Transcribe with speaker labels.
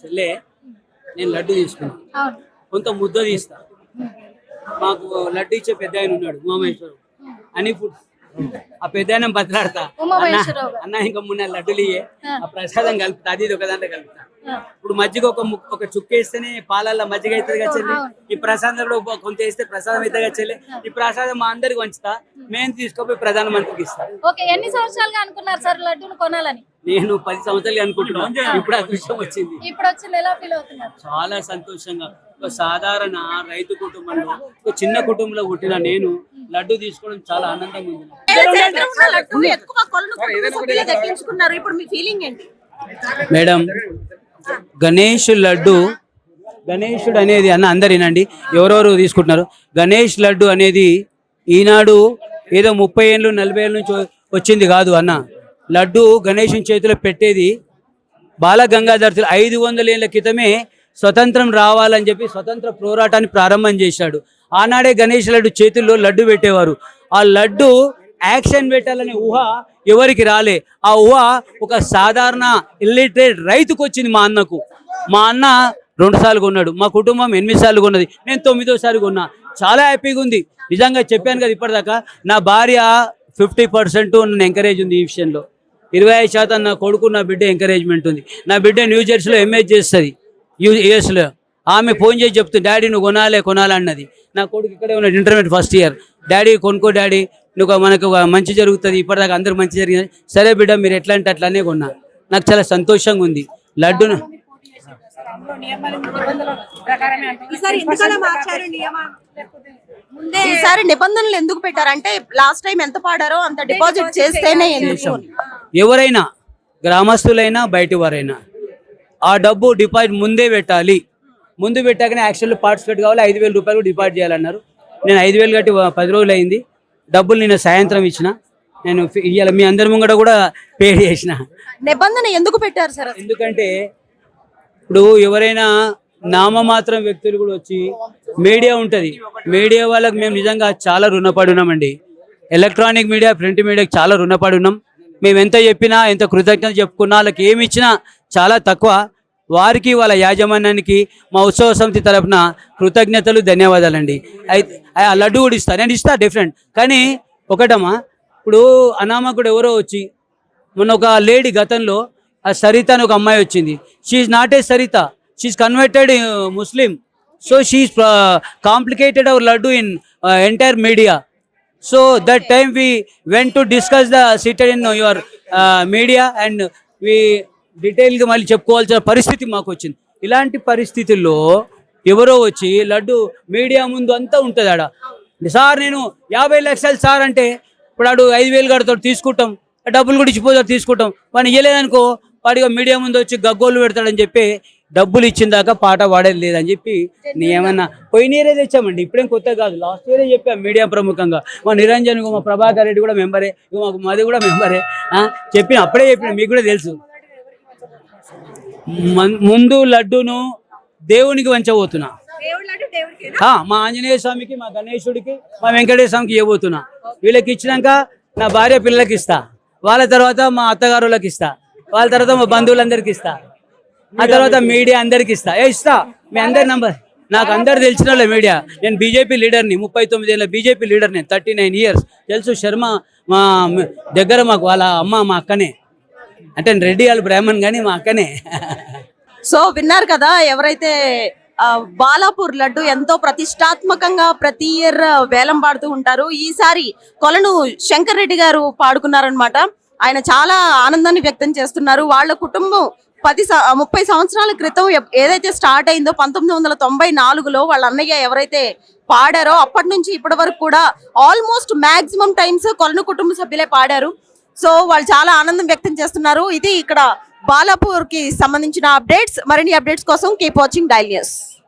Speaker 1: చెల్లే నేను లడ్డు తీసుకున్నా. కొంత ముద్ద తీస్తా. మాకు లడ్డు ఇచ్చే పెద్ద ఆయన ఉన్నాడు ఉమామేశ్వరం అని ఫుడ్. ఆ పెద్ద ఆయన బతలాడతా. అన్న ఇంకా మూడు లడ్డులు ఇయ్యే. ఆ. ప్రసాదం కలుపుతా అది ఒక దాంట్లో కలుపుతా. ఇప్పుడు మజ్జిగ ఒక ఒక చుక్క వేస్తేనే పాలల్లో మజ్జిగ అవుతుంది చెల్లి? ఈ ప్రసాదం కూడా కొంత వేస్తే ప్రసాదం కదా చెల్లి? ఈ ప్రసాదం మా అందరికి వంచుతా మేము తీసుకుపోయి ప్రధానమంత్రికి ఇస్తా.
Speaker 2: ఓకే ఎన్ని సంవత్సరాలుగా అనుకున్నారు సార్ లడ్డూను కొనాలని?
Speaker 1: నేను పది సంవత్సరాలు అనుకుంటున్నాను ఇప్పుడు అదృష్టం వచ్చింది.
Speaker 2: ఇప్పుడు వచ్చింది ఎలా ఫీల్ అవుతున్నారు?
Speaker 1: చాలా సంతోషంగా. ఒక సాధారణ రైతు కుటుంబంలో ఒక చిన్న కుటుంబంలో పుట్టిన నేను లడ్డు తీసుకోవడం చాలా ఆనందంగా ఉంది. మేడం గణేష్ లడ్డు గణేశుడు అనేది అన్న అందరినండి ఎవరెవరు తీసుకుంటున్నారు? గణేష్ లడ్డు అనేది ఈనాడు ఏదో ముప్పై ఏళ్ళు నలభై ఏళ్ళ నుంచి వచ్చింది కాదు అన్న. లడ్డు గణేషుని చేతిలో పెట్టేది. బాలగంగాధర్ తిలక్ ఐదు వందల ఏళ్ళ క్రితమే స్వతంత్రం రావాలని చెప్పి స్వతంత్ర పోరాటాన్ని ప్రారంభం చేశాడు. ఆనాడే గణేష్ లడ్డు చేతుల్లో లడ్డు పెట్టేవారు. ఆ లడ్డు యాక్షన్ పెట్టాలనే ఊహ ఎవరికి రాలే. ఆ ఊహ ఒక సాధారణ ఇల్లిటరేట్ రైతుకు వచ్చింది మా అన్నకు. మా అన్న రెండు సార్లు కొన్నాడు. మా కుటుంబం ఎనిమిది సార్లు కొన్నది. నేను తొమ్మిదోసారి కొన్నా. చాలా హ్యాపీగా ఉంది. నిజంగా చెప్పాను కదా ఇప్పటిదాకా. నా భార్య ఫిఫ్టీ పర్సెంట్ నన్ను ఎంకరేజ్ ఉంది ఈ విషయంలో. ఇరవై ఐదు శాతం నా కొడుకు నా బిడ్డ ఎంకరేజ్మెంట్ ఉంది. నా బిడ్డ న్యూ జెర్సీలో ఎంఏజ్ చేస్తుంది. యూ యూఎస్లో ఆమె ఫోన్ చేసి చెప్తుంది డాడీ నువ్వు కొనాలే కొనాలన్నది నా కొడుకు ఇక్కడే ఉన్నాడు ఇంటర్మీడియట్ ఫస్ట్ ఇయర్ డాడీ కొనుక్కో డాడీ నువ్వు మనకు మంచి జరుగుతుంది ఇప్పటిదాకా అందరూ మంచి జరిగింది. సరే బిడ్డ మీరు ఎట్లా అంటే అట్లానే కొన్నా. నాకు చాలా సంతోషంగా ఉంది. లడ్డును
Speaker 3: ఈసారి ఎందుకలా మార్చారు నియమాలు ఈసారి నిబంధనలు ఎందుకు పెట్టారంటే లాస్ట్ టైం ఎంత పాడారో అంత డిపాజిట్ చేస్తేనే ఎందుకు.
Speaker 1: ఎవరైనా గ్రామస్తులైనా బయటి వారైనా ఆ డబ్బు డిపాజిట్ ముందే పెట్టాలి. ముందు పెట్టాకనే యాక్షన్లో పార్టిసిపేట్ కావాలి. ఐదు వేల రూపాయలు డిపాజిట్ చేయాలన్నారు. నేను ఐదు వేలు కట్టి పది రోజులు అయింది. డబ్బులు నిన్న సాయంత్రం ఇచ్చిన. నేను ఇవాళ మీ అందరి ముంగట కూడా పే చేసిన.
Speaker 3: నిబంధన ఎందుకు పెట్టారు సార్?
Speaker 1: ఎందుకంటే ఇప్పుడు ఎవరైనా నామమాత్రం వ్యక్తులు కూడా వచ్చి మీడియా ఉంటుంది. మీడియా వాళ్ళకి మేము నిజంగా చాలా రుణపడి ఉన్నామండి. ఎలక్ట్రానిక్ మీడియా ప్రింట్ మీడియాకి చాలా రుణపడి ఉన్నాం. మేము ఎంత చెప్పినా ఎంత కృతజ్ఞత చెప్పుకున్నా వాళ్ళకి ఏమి ఇచ్చినా చాలా తక్కువ. వారికి వాళ్ళ యాజమాన్యానికి మా ఉత్సవ సమితి తరఫున కృతజ్ఞతలు ధన్యవాదాలండి. అయితే ఆ లడ్డు కూడా ఇస్తా నేను ఇస్తా డిఫరెంట్ కానీ ఒకటమ్మా ఇప్పుడు అనామకుడు ఎవరో వచ్చి మొన్న ఒక లేడీ గతంలో ఆ సరిత అని ఒక అమ్మాయి వచ్చింది. She's not a Saritha. She's converted Muslim so she's complicated our laddu in entire media so that time we went to discuss the cited in your media and we డీటెయిల్గా మళ్ళీ చెప్పుకోవాల్సిన పరిస్థితి మాకు వచ్చింది. ఇలాంటి పరిస్థితుల్లో ఎవరో వచ్చి లడ్డు మీడియా ముందు అంతా ఉంటుంది ఆడ. సార్ నేను యాభై లక్షలు సార్ అంటే ఇప్పుడు ఆడు ఐదు వేలు కడతాడు తీసుకుంటాం డబ్బులు కూడా ఇచ్చిపోతాడు తీసుకుంటాం. వాడిని ఇవ్వలేదనుకో వాడిగా మీడియా ముందు వచ్చి గగ్గోలు పెడతాడని చెప్పి డబ్బులు ఇచ్చిన దాకా పాట పాడేది లేదని చెప్పి నీ ఏమన్నా పోయిన ఇయరే తెచ్చామండి. ఇప్పుడేం కొత్త కాదు. లాస్ట్ ఇయరే చెప్పాం మీడియా ప్రముఖంగా. మా నిరంజన్ మా ప్రభాకర్ రెడ్డి కూడా మెంబరే. మాకు మాది కూడా మెంబరే. చెప్పిన అప్పుడే చెప్పిన మీకు కూడా తెలుసు. ముందు లడ్డును దేవునికి వంచబోతున్నా. మా ఆంజనేయ స్వామికి మా గణేశుడికి మా వెంకటేశ్వర స్వామికి ఇవ్వబోతున్నా. వీళ్ళకి ఇచ్చినాక నా భార్య పిల్లలకి ఇస్తా. వాళ్ళ తర్వాత మా అత్తగారులకు ఇస్తా. వాళ్ళ తర్వాత మా బంధువులందరికి ఇస్తా. ఆ తర్వాత మీడియా. అందరికి ఇస్తా. ఏ ఇస్తా. మీ అందరి నంబర్ నాకు అందరు తెలిసిన వాళ్ళే మీడియా. నేను బీజేపీ లీడర్ని ముప్పై తొమ్మిది ఏళ్ళ బీజేపీ లీడర్ నేను థర్టీ నైన్ ఇయర్స్ తెలుసు శర్మ మా దగ్గర మాకు వాళ్ళ అమ్మ మా అక్కనే. అంటే రెడ్డి వాళ్ళు బ్రాహ్మణ్ కానీ మా అక్కనే.
Speaker 3: సో విన్నారు కదా ఎవరైతే బాలాపూర్ లడ్డు ఎంతో ప్రతిష్టాత్మకంగా ప్రతి ఇయర్ వేలం పాడుతూ ఉంటారు. ఈసారి కొలను శంకర్ రెడ్డి గారు పాడుకున్నారనమాట ఆయన చాలా ఆనందాన్ని వ్యక్తం చేస్తున్నారు. వాళ్ళ కుటుంబం పది ముప్పై సంవత్సరాల క్రితం ఏదైతే స్టార్ట్ అయిందో పంతొమ్మిది వందల తొంభై నాలుగులో వాళ్ళ అన్నయ్య ఎవరైతే పాడారో అప్పటి నుంచి ఇప్పటి వరకు కూడా ఆల్మోస్ట్ మాక్సిమం టైమ్స్ కొలను కుటుంబ సభ్యులే పాడారు. సో వాళ్ళు చాలా ఆనందం వ్యక్తం చేస్తున్నారు. ఇది ఇక్కడ బాలాపూర్కి సంబంధించిన అప్డేట్స్. మరిన్ని అప్డేట్స్ కోసం కీప్ వాచింగ్ డైల్ న్యూస్